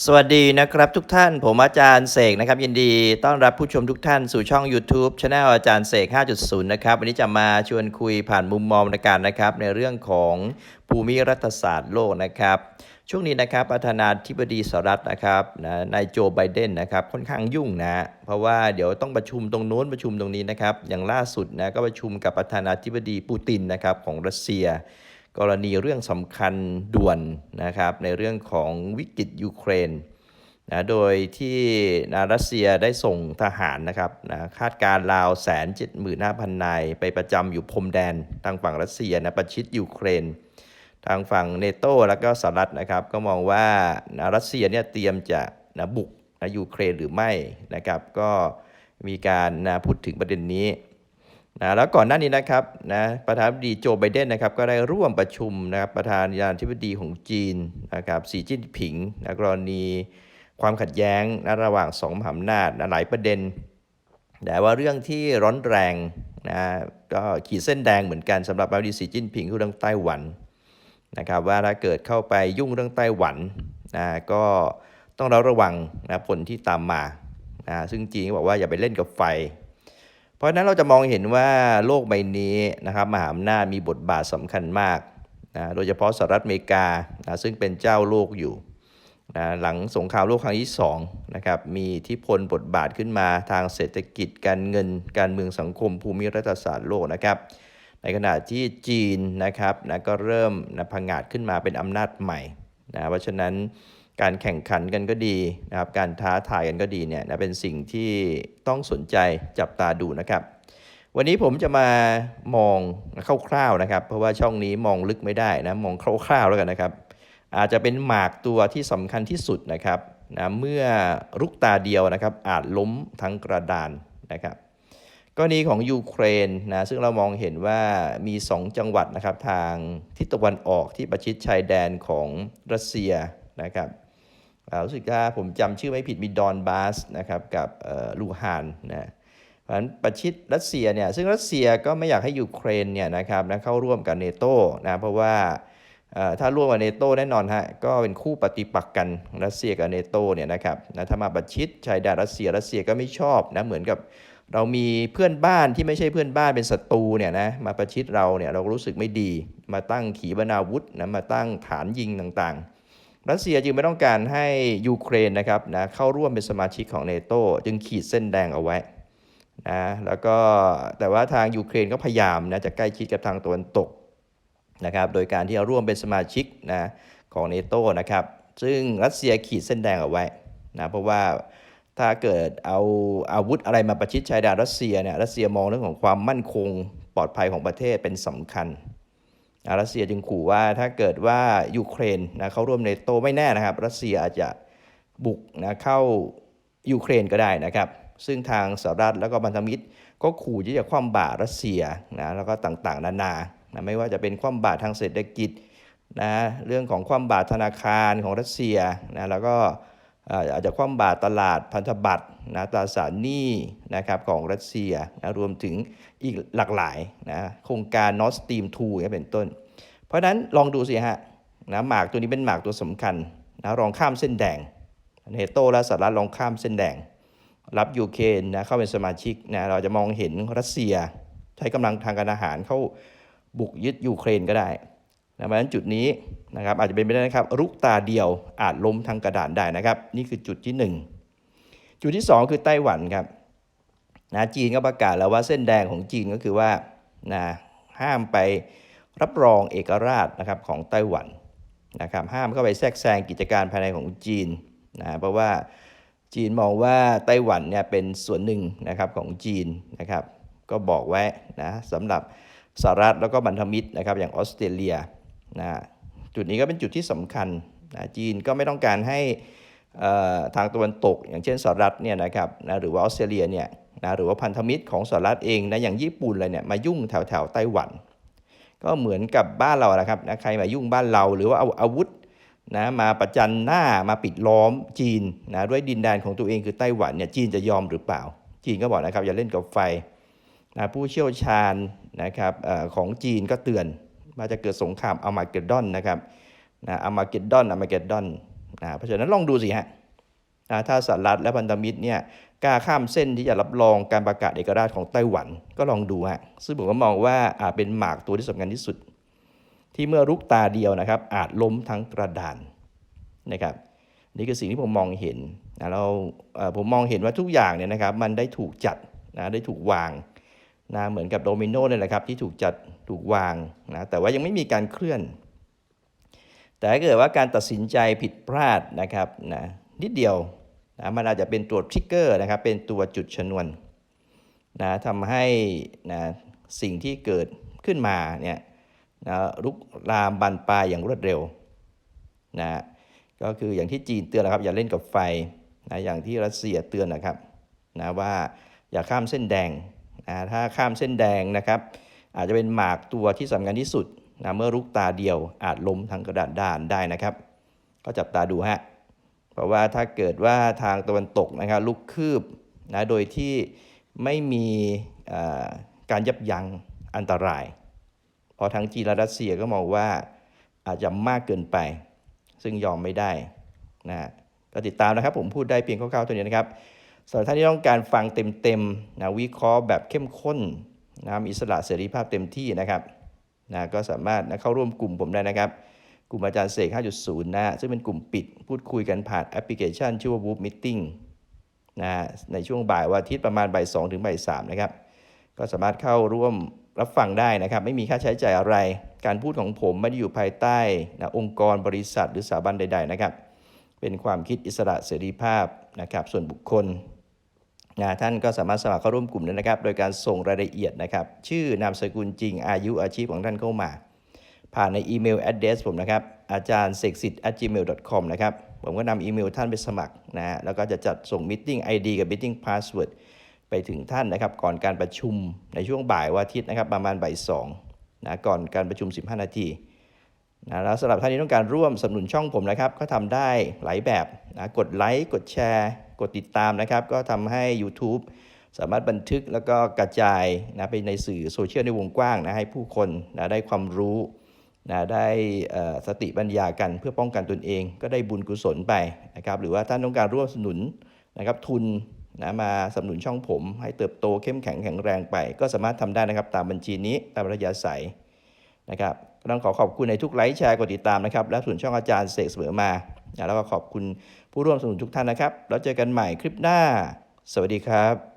สวัสดีนะครับทุกท่านผมอาจารย์เสกนะครับยินดีต้อนรับผู้ชมทุกท่านสู่ช่อง YouTube c h anel อาจารย์เสก 5.0 นะครับ วันนี้จะมาชวนคุยผ่านมุมมองในการนะครับ ในเรื่องของภูมิรัฐศาสตร์โลกนะครับ ช่วงนี้นะครับประธานาธิบดีสหรัฐนะครับนะนายโจไบเดนนะครับค่อนข้างยุ่งนะเพราะว่าเดี๋ยวต้องประชุมตรงโน้นประชุมตรงนี้นะครับ อย่างล่าสุดนะก็ประชุมกับประธานาธิบดีปูตินนะครับของรัสเซีย กรณีเรื่องสำคัญด่วนนะครับในเรื่องของวิกฤตยูเครนนะโดยที่นะรัสเซียได้ส่งทหารนะครับนะคาดการราวแสนเจ็ดหมื่นห้าพันนายไปประจำอยู่พรมแดนทางฝั่งรัสเซียนะประชิดยูเครน ทางฝั่งเนโตแล้วก็สหรัฐนะครับก็มองว่านะรัสเซียเนี่ยเตรียมจะนะบุกนะยูเครนหรือไม่นะครับก็มีการนะพูดถึงประเด็นนี้ นะแล้วก่อนหน้านี้นะครับนะประธานาธิบดีโจไบเดนนะครับก็ได้ร่วมประชุมนะครับประธานาธิบดีของจีนนะครับสีจิ้นผิงนะกรณีความขัดแย้งนะระหว่างสองมหาอำนาจนะหลายประเด็น แต่ว่าเรื่องที่ร้อนแรงนะก็ขีดเส้นแดงเหมือนกันสำหรับประธานาธิบดีสีจิ้นผิงคือเรื่องไต้หวันนะครับว่าถ้าเกิดเข้าไปยุ่งเรื่องไต้หวันนะก็ต้องระระวังนะผลที่ตามมานะซึ่งจีนก็บอกว่าอย่าไปเล่นกับไฟ ราะฉะนั้นเราจะมองเห็นว่าโลกใบนี้นะครับมหาอำนาจมีบทบาทสำคัญมากนะโดยเฉพาะสหรัฐอเมริกานะซึ่งเป็นเจ้าโลกอยู่นะหลังสงครามโลกครั้งที่2นะครับมีทธิพลบทบาทขึ้นมาทางเศรษฐกิจการเงิน การเมืองสังคมภูมิรัฐศาสตร์โลกนะครับ ในขณะที่จีนนะครับนะก็เริ่มนะพังงาดขึ้นมาเป็นอำนาจใหม่นะเพราะฉะนั้น การแข่งขันกันก็ดีนะครับ การท้าทายกันก็ดีเนี่ยนะเป็นสิ่งที่ต้องสนใจจับตาดูนะครับ วันนี้ผมจะมามองคร่าวๆนะครับ เพราะว่าช่องนี้มองลึกไม่ได้นะมองคร่าวๆแล้วกันนะครับ อาจจะเป็นหมากตัวที่สำคัญที่สุดนะครับนะเมื่อลุกตาเดียวนะครับ อาจล้มทั้งกระดานนะครับกรณีของยูเครนนะซึ่งเรามองเห็นว่ามี 2 จังหวัดนะครับทางทิศตะวันออกที่ประชิดชายแดนของรัสเซียนะครับ รู้สึกว่าผมจำชื่อไม่ผิดมีดอนบาสนะครับกับลูฮานนะเพราะฉะนั้นประชิดรัสเซียเนี่ยซึ่งรัสเซียก็ไม่อยากให้ยูเครนเนี่ยนะครับนะเข้าร่วมกับเนโตนะเพราะว่าถ้าร่วมกับเนโตแน่นอนฮะก็เป็นคู่ปฏิปักษ์กันรัสเซียกับเนโตเนี่ยนะครับนะถ้ามาประชิดชายแดนรัสเซียรัสเซียก็ไม่ชอบนะเหมือนกับเรามีเพื่อนบ้านที่ไม่ใช่เพื่อนบ้านเป็นศัตรูเนี่ยนะมาประชิดเราเนี่ยเราก็รู้สึกไม่ดี มาตั้งขีปนาวุธนะมาตั้งฐานยิงต่างๆ รัสเซียจึงไม่ต้องการให้ยูเครนนะครับนะเข้าร่วมเป็นสมาชิกของเนโตจึงขีดเส้นแดงเอาไว้นะแล้วก็แต่ว่าทางยูเครนก็พยายามนะจะใกล้ชิดกับทางตะวันตกนะครับโดยการที่จะร่วมเป็นสมาชิกนะของเนโตนะครับซึ่งรัสเซียขีดเส้นแดงเอาไว้นะเพราะว่าถ้าเกิดเอาอาวุธอะไรมาประชิดชายแดนรัสเซียเนี่ยรัสเซียมองเรื่องของความมั่นคงปลอดภัยของประเทศเป็นสำคัญ รัสเซียจึงขู่ว่าถ้าเกิดว่ายูเครนนะเข้าร่วมเนโตไม่แน่นะครับ รัสเซียอาจจะบุกนะเข้ายูเครนก็ได้นะครับ ซึ่งทางสหรัฐแล้วก็พันธมิตร ก็ขู่ที่จะคว่ำบาตรรัสเซียนะแล้วก็ต่างๆ นานานะไม่ว่าจะเป็นคว่ำบาตรทางเศรษฐกิจนะเรื่องของคว่ำบาตรธนาคารของรัสเซียนะแล้วก็ อาจจะคว่ำบาตรตลาดพันธบัตรนะตราสารหนี้นะครับของรัสเซียนะรวมถึงอีกหลากหลายนะโครงการ Nord Stream 2เนี่ยเป็นต้น เพราะนั้นลองดูสิฮะนะหมากตัวนี้เป็นหมากตัวสำคัญนะลองข้ามเส้นแดงเนโตและสหรัฐลองข้ามเส้นแดง รับยูเครนนะเข้าเป็นสมาชิกนะเราจะมองเห็นรัสเซีย ใช้กำลังทางการอาหารเข้าบุกยึดยูเครนก็ได้นะเพราะฉะนั้นจุดนี้ นะครับอาจจะเป็นไปได้นะครับรุกตาเดียวอาจล้มทั้งกระดานได้นะครับ นี่คือจุดที่ 1 จุดที่ 2 คือไต้หวันครับนะจีนก็ประกาศแล้วว่าเส้นแดงของจีนก็คือว่านะห้ามไปรับรองเอกราชนะครับของไต้หวันนะครับห้ามเข้าไปแทรกแซงกิจการภายในของจีนนะเพราะว่าจีนมองว่าไต้หวันเนี่ยเป็นส่วนหนึ่งนะครับของจีนนะครับก็บอกไว้นะสำหรับสหรัฐแล้วก็บันธมิตรนะครับอย่างออสเตรเลียนะ จุดนี้ก็เป็นจุดที่สำคัญนะจีนก็ไม่ต้องการให้ทางตะวันตก อย่างเช่นสหรัฐเนี่ยนะครับนะหรือว่าออสเตรเลียเนี่ยนะหรือว่าพันธมิตรของสหรัฐเองนะอย่างญี่ปุ่นอะไรเนี่ยมายุ่งแถวแถวไต้หวัน ก็เหมือนกับบ้านเรานะครับนะใครมายุ่งบ้านเราหรือว่าเอาอาวุธนะมาประจันหน้ามาปิดล้อมจีนนะด้วยดินแดนของตัวเองคือไต้หวันเนี่ยจีนจะยอมหรือเปล่า จีนก็บอกนะครับอย่าเล่นกับไฟนะผู้เชี่ยวชาญนะครับอของจีนก็เตือน ว่าจะเกิดสงครามอามาเกดดอนนะครับนะอามาเกดดอนอามาเกดดอนนะเพราะฉะนั้นลองดูสิฮะนะถ้าสหรัฐและพันธมิตรเนี่ยกล้าข้ามเส้นที่จะรับรองการประกาศเอกราชของไต้หวันก็ลองดูฮะซึ่งผมก็มองว่าอาจเป็นหมากตัวที่สำคัญที่สุด ที่เมื่อรุกตาเดียวนะครับ อาจล้มทั้งกระดานนะครับนี่คือสิ่งที่ผมมองเห็นนะเราผมมองเห็นว่าทุกอย่างเนี่ยนะครับมันได้ถูกจัดนะได้ถูกวาง นะเหมือนกับโดมิโนเลยแหละครับที่ถูกจัดถูกวางนะแต่ว่ายังไม่มีการเคลื่อน แต่ถ้าเกิดว่าการตัดสินใจผิดพลาดนะครับนะนิดเดียวนะมันอาจจะเป็นตัวทริกเกอร์นะครับเป็นตัวจุดชนวนนะทำให้นะสิ่งที่เกิดขึ้นมาเนี่ยนะลุกลามบานปลายอย่างรวดเร็วนะก็คืออย่างที่จีนเตือนนะครับอย่าเล่นกับไฟนะอย่างที่รัสเซียเตือนนะครับนะว่าอย่าข้ามเส้นแดง นะถ้าข้ามเส้นแดงนะครับ อาจจะเป็นหมากตัวที่สำคัญที่สุดนะเมื่อลุกตาเดียวอาจล้มทั้งกระดานด้านได้นะครับ ก็จับตาดูฮะเพราะว่าถ้าเกิดว่าทางตะวันตกนะครับลุกคืบนะโดยที่ไม่มีการยับยั้งอันตราย เพราะทั้งจีนและรัสเซียก็มองว่าอาจจะมากเกินไป ซึ่งยอมไม่ได้นะฮะก็ติดตามนะครับผมพูดได้เพียงคร่าวๆตัวนี้นะครับ สำหรับท่านที่ต้องการฟังเต็มๆนะวิเคราะห์แบบเข้มข้นนะมีอิสระเสรีภาพเต็มที่นะครับนะก็สามารถนะเข้าร่วมกลุ่มผมได้นะครับ กลุ่มอาจารย์เสก 5.0 นะฮะซึ่งเป็นกลุ่มปิดพูดคุยกันผ่านแอปพลิเคชัน ชื่อว่า Whoop Meeting นะฮะในช่วงบ่ายวันอาทิตย์ประมาณบ่าย2ถึงบ่าย3นะครับ ก็สามารถเข้าร่วมรับฟังได้นะครับ ไม่มีค่าใช้จ่ายอะไร การพูดของผมไม่ได้อยู่ภายใต้นะองค์กรบริษัทหรือสถาบันใด ๆ นะครับ เป็นความคิดอิสระเสรีภาพนะครับ ส่วนบุคคล นะท่านก็สามารถสมัครเข้าร่วมกลุ่มได้นะครับ โดยการส่งรายละเอียดนะครับ ชื่อนามสกุลจริงอายุอาชีพของท่านเข้ามา ผ่านในอีเมล address ผมนะครับ อาจารย์เสกสิทธิ์ gmail com นะครับ ผมก็นำอีเมลท่านไปสมัครนะฮะแล้วก็จะจัดส่ง meeting ID กับ meeting password ไปถึงท่านนะครับ ก่อนการประชุมในช่วงบ่ายวันอาทิตย์นะครับ ประมาณบ่ายสองนะก่อนการประชุม 15 นาทีนะแล้วสำหรับท่านที่ต้องการร่วมสนับสนุนช่องผมนะครับ ก็ทำได้หลายแบบนะกดไลค์กดแชร์ กดติดตามนะครับ ก็ทำให้ YouTube สามารถบันทึกแล้วก็กระจายนะไปในสื่อโซเชียลในวงกว้างนะให้ผู้คนนะได้ความรู้นะได้สติปัญญากันเพื่อป้องกันตนเอง ก็ได้บุญกุศลไปนะครับหรือว่าท่านต้องการร่วมสนุนนะครับทุนนะมาสนับสนุนช่องผม ให้เติบโตเข้มแข็งแข็งแรงไป ก็สามารถทำได้นะครับตามบัญชีนี้ตามระยะใสยนะครับต้องขอขอบคุณในทุกไลค์แชร์กดติดตามนะครับและส่วนช่องอาจารย์เสกเสมอมา แล้วก็ขอบคุณผู้ร่วมสนุนทุกท่านนะครับ แล้วเจอกันใหม่คลิปหน้า สวัสดีครับ